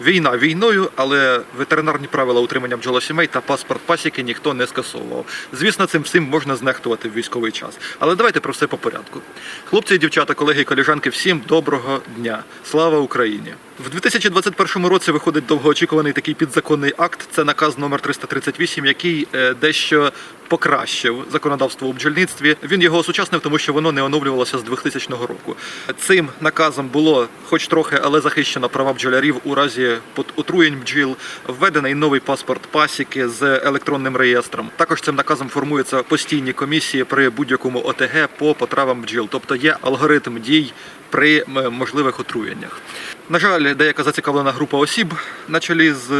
Війна війною, але ветеринарні правила утримання бджолосімей та паспорт пасіки ніхто не скасовував. Звісно, цим всім можна знехтувати в військовий час. Але давайте про все по порядку. Хлопці дівчата, колеги і коліжанки, всім доброго дня. Слава Україні! В 2021 році виходить довгоочікуваний такий підзаконний акт. Це наказ номер 338, який е, дещо покращив законодавство у бджільництві. Він його осучаснив, тому що воно не оновлювалося з 2000 року. Цим наказом було, хоч трохи, але захищено права бджолярів у разі отруєнь бджіл. Введений новий паспорт пасіки з електронним реєстром. Також цим наказом формуються постійні комісії при будь-якому ОТГ по потравам бджіл, тобто є алгоритм дій при можливих отруєннях. На жаль, деяка зацікавлена група осіб на чолі з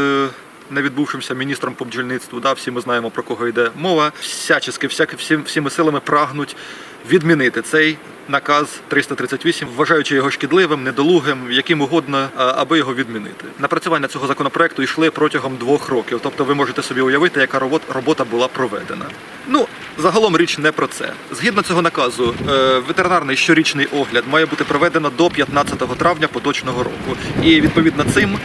е, невідбувшимся міністром по бджільництву. Да, всі ми знаємо про кого йде мова. Всячески, всяк, всі, всіми силами прагнуть відмінити цей наказ 338, вважаючи його шкідливим, недолугим, яким угодно, аби його відмінити. Напрацювання цього законопроекту йшли протягом двох років. Тобто, ви можете собі уявити, яка робот- робота була проведена. Ну, загалом річ не про це. Згідно цього наказу, е, ветеринарний щорічний огляд має бути проведено до 15 травня поточного року. І відповідно цим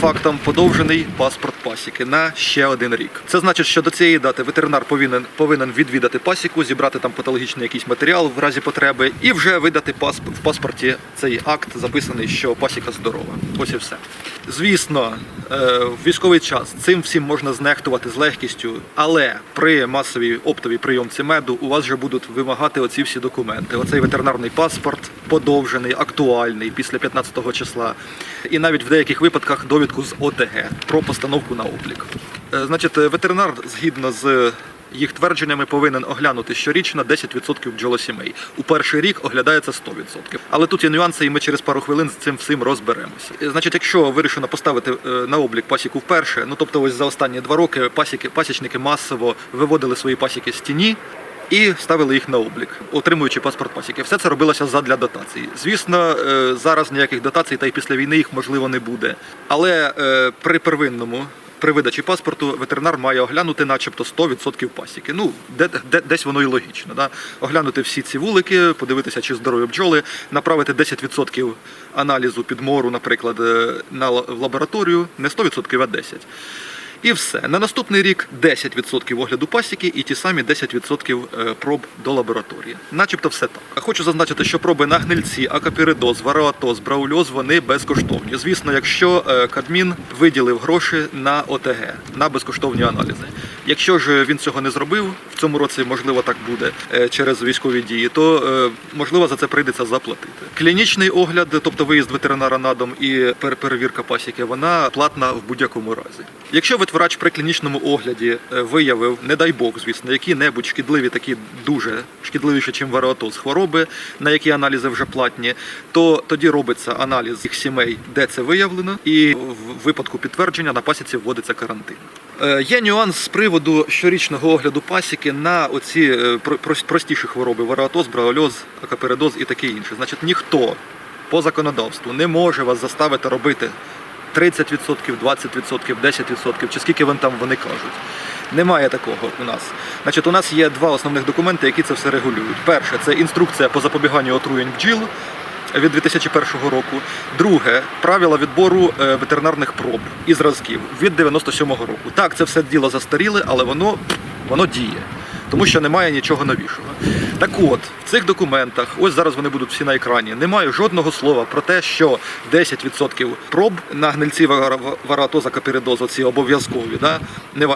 фактом подовжений паспорт пасіки на ще один рік. Це значить, що до цієї дати ветеринар повинен повинен відвідати пасіку, зібрати там патологічний якийсь матеріал в разі потреби, і вже видати пасп... в паспорті цей акт, записаний, що пасіка здорова. Ось і все. Звісно, е, в військовий час цим всім можна знехтувати з легкістю, але при масовій оптовій прийомці меду у вас вже будуть вимагати оці всі документи. Оцей ветеринарний паспорт подовжений, актуальний після 15 числа, і навіть в деяких випадках довідку з ОТГ про постановку на облік. Е, Значить, ветеринар згідно з їх твердженнями повинен оглянути щорічно 10% бджолосімей. У перший рік оглядається 100%. Але тут є нюанси, і ми через пару хвилин з цим всім розберемося. Значить, якщо вирішено поставити е, на облік пасіку вперше, ну тобто ось за останні два роки пасіки, пасічники масово виводили свої пасіки з тіні. І ставили їх на облік, отримуючи паспорт пасіки. Все це робилося задля дотацій. Звісно, е, зараз ніяких дотацій та й після війни їх можливо не буде. Але е, при первинному. При видачі паспорту ветеринар має оглянути, начебто, 100% пасіки. Ну, де, де, десь воно і логічно. Да? Оглянути всі ці вулики, подивитися, чи здорові бджоли, направити 10% аналізу підмору, наприклад, е, на лабораторію, не 100%, а 10%. І все. На наступний рік 10% огляду пасіки і ті самі 10% е, проб до лабораторії. Начебто все так. Хочу зазначити, що проби на гнильці, акапіридоз, вароатоз, браульоз вони безкоштовні. Звісно, якщо е, Кадмін виділив гроші на ОТГ, на безкоштовні аналізи. Якщо ж він цього не зробив, цьому році можливо так буде е, через військові дії, то е, можливо за це прийдеться заплатити. Клінічний огляд, тобто виїзд ветеринара на дом і перевірка пасіки, вона платна в будь-якому разі. Якщо ветврач при клінічному огляді е, виявив, не дай Бог, звісно, які-небудь шкідливі, такі дуже шкідливіші, ніж вароатоз хвороби, на які аналізи вже платні, то тоді робиться аналіз їх сімей, де це виявлено, і в випадку підтвердження на пасіці вводиться карантин. Є нюанс з приводу щорічного огляду пасіки на оці е, простіші хвороби: вароатоз, браольоз, акаперидоз і таке інше. Значить, ніхто по законодавству не може вас заставити робити 30%, 20%, 10%, чи скільки вони там вони кажуть. Немає такого у нас. Значить, у нас є два основних документи, які це все регулюють. Перше це інструкція по запобіганню отруєнь бджіл від 2001 року. Друге правила відбору е, ветеринарних проб і зразків від 97-го року. Так, це все діло застаріле, але воно, воно діє. Тому що немає нічого новішого. Так от, в цих документах, ось зараз вони будуть всі на екрані, немає жодного слова про те, що 10% проб на гнильці вара- варатоза капіридозу, ці обов'язкові, да?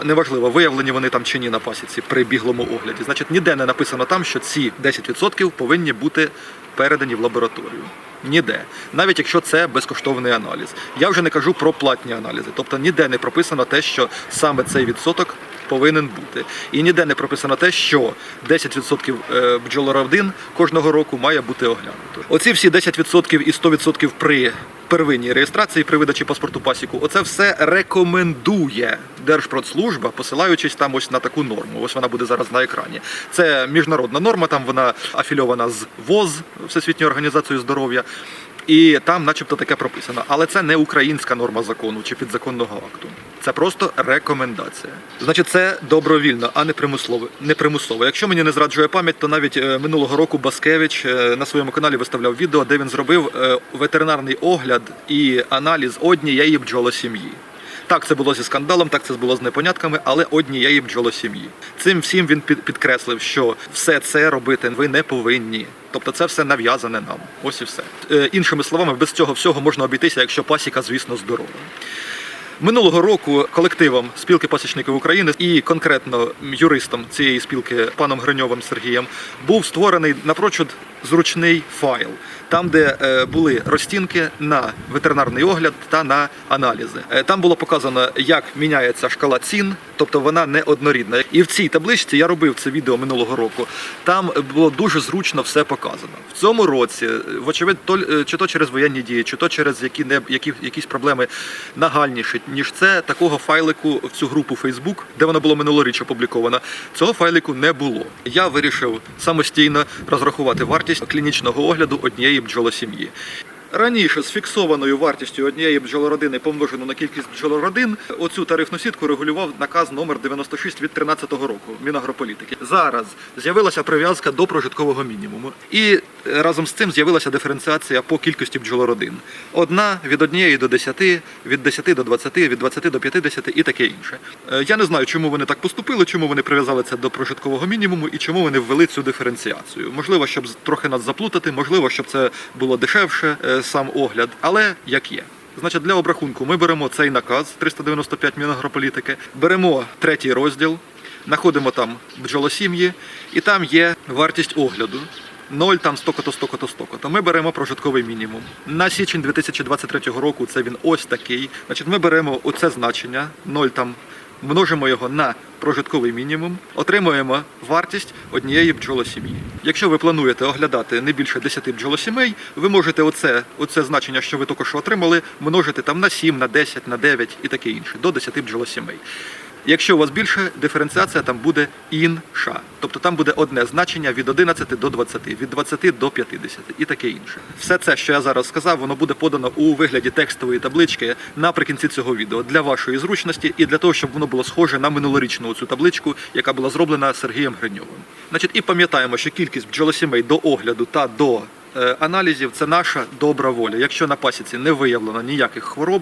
неважливо, виявлені вони там чи ні на пасіці при біглому огляді. Значить, ніде не написано там, що ці 10% повинні бути передані в лабораторію. Ніде, навіть якщо це безкоштовний аналіз. Я вже не кажу про платні аналізи. Тобто ніде не прописано те, що саме цей відсоток повинен бути. І ніде не прописано те, що 10% е, бджолородин кожного року має бути оглянуто. Оці всі 10% і 100% при первинній реєстрації при видачі паспорту пасіку, оце все рекомендує Держпродслужба, посилаючись там ось на таку норму. Ось вона буде зараз на екрані. Це міжнародна норма, там вона афільована з ВОЗ Всесвітньою організацією здоров'я. І там, начебто, таке прописано. Але це не українська норма закону чи підзаконного акту. Це просто рекомендація. Значить, це добровільно, а не примусово. Не примусово. Якщо мені не зраджує пам'ять, то навіть е, минулого року Баскевич е, на своєму каналі виставляв відео, де він зробив е, ветеринарний огляд і аналіз однієї бджолосім'ї. Так, це було зі скандалом, так це було з непонятками, але однієї бджолосім'ї. Цим всім він підкреслив, що все це робити ви не повинні. Тобто це все нав'язане нам. Ось і все. Е, іншими словами, без цього всього можна обійтися, якщо пасіка, звісно, здорова. Минулого року колективом спілки пасічників України і конкретно юристом цієї спілки паном Гриньовим Сергієм був створений напрочуд зручний файл, там, де е, були розцінки на ветеринарний огляд та на аналізи. Е, Там було показано, як міняється шкала цін, тобто вона не однорідна. І в цій табличці я робив це відео минулого року. Там було дуже зручно все показано. В цьому році, вочевидь, то, е, чи то через воєнні дії, чи то через які не які, якісь проблеми нагальніші, ніж це такого файлику в цю групу Facebook, де воно було минулоріч опубліковано. Цього файлику не було. Я вирішив самостійно розрахувати вартість клінічного огляду однієї бджолосім'ї. Раніше з фіксованою вартістю однієї бджолородини помножену на кількість бджолородин, оцю тарифну сітку регулював наказ номер 96 від 13 року Мінагрополітики. Зараз з'явилася прив'язка до прожиткового мінімуму, і разом з цим з'явилася диференціація по кількості бджолородин. Одна від однієї до 10, від 10 до 20, від 20 до 50 і таке інше. Е, Я не знаю, чому вони так поступили, чому вони прив'язали це до прожиткового мінімуму і чому вони ввели цю диференціацію. Можливо, щоб трохи нас заплутати, можливо, щоб це було дешевше, е, сам огляд, але як є. Значить, для обрахунку ми беремо цей наказ 395 Мінагрополітики, беремо третій розділ, знаходимо там бджолосім'ї, і там є вартість огляду. 0 там столько-то, столько-то, столько-то. Ми беремо прожитковий мінімум. На січень 2023 року це він ось такий. Значить, ми беремо оце значення 0 там, множимо його на прожитковий мінімум, отримуємо вартість однієї бджолосім'ї. Якщо ви плануєте оглядати не більше 10 бджолосімей, ви можете оце, оце значення, що ви що отримали, множити там на 7, на 10, на 9 і таке інше, до 10 бджолосімей. Якщо у вас більше, диференціація там буде інша. Тобто там буде одне значення від 11 до 20, від 20 до 50 і таке інше. Все це, що я зараз сказав, воно буде подано у вигляді текстової таблички наприкінці цього відео для вашої зручності і для того, щоб воно було схоже на минулорічну цю табличку, яка була зроблена Сергієм Гриньовим. Значить, і пам'ятаємо, що кількість бджолосімей до огляду та до аналізів це наша добра воля. Якщо на пасіці не виявлено ніяких хвороб,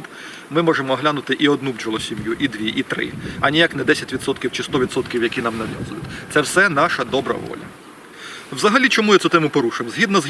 ми можемо оглянути і одну бджолосім'ю, і дві, і три, а ніяк не 10% чи 100%, які нам нав'язують. Це все наша добра воля. Взагалі, чому я цю тему порушив? Згідно,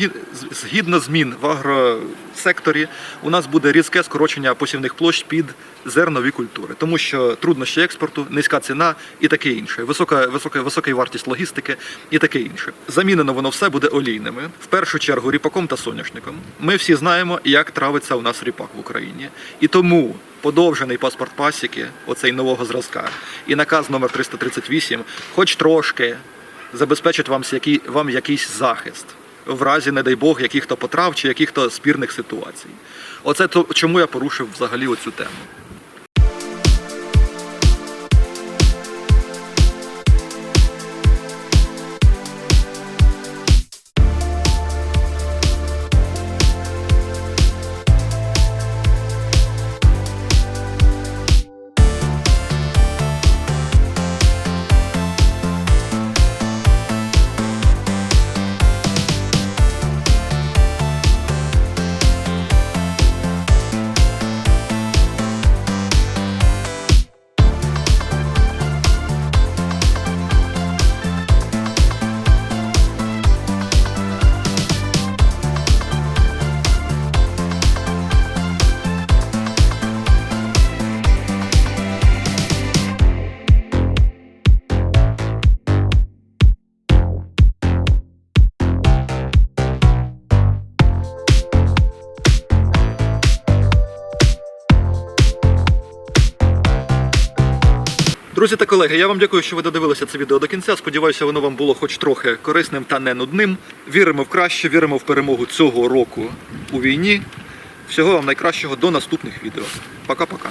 згідно змін в агросекторі, у нас буде різке скорочення посівних площ під зернові культури, тому що труднощі експорту, низька ціна і таке інше, висока, висока, висока вартість логістики і таке інше. Замінено воно все буде олійними, в першу чергу ріпаком та соняшником. Ми всі знаємо, як травиться у нас ріпак в Україні. І тому подовжений паспорт пасіки, оцей нового зразка, і наказ номер 338, хоч трошки забезпечить вам, який, вам якийсь захист в разі, не дай Бог, яких-то потрав чи яких-то спірних ситуацій. Оце то, чому я порушив взагалі оцю тему. Друзі та колеги, я вам дякую, що ви додивилися це відео до кінця. Сподіваюся, воно вам було хоч трохи корисним та не нудним. Віримо в краще, віримо в перемогу цього року у війні. Всього вам найкращого до наступних відео. Пока-пока.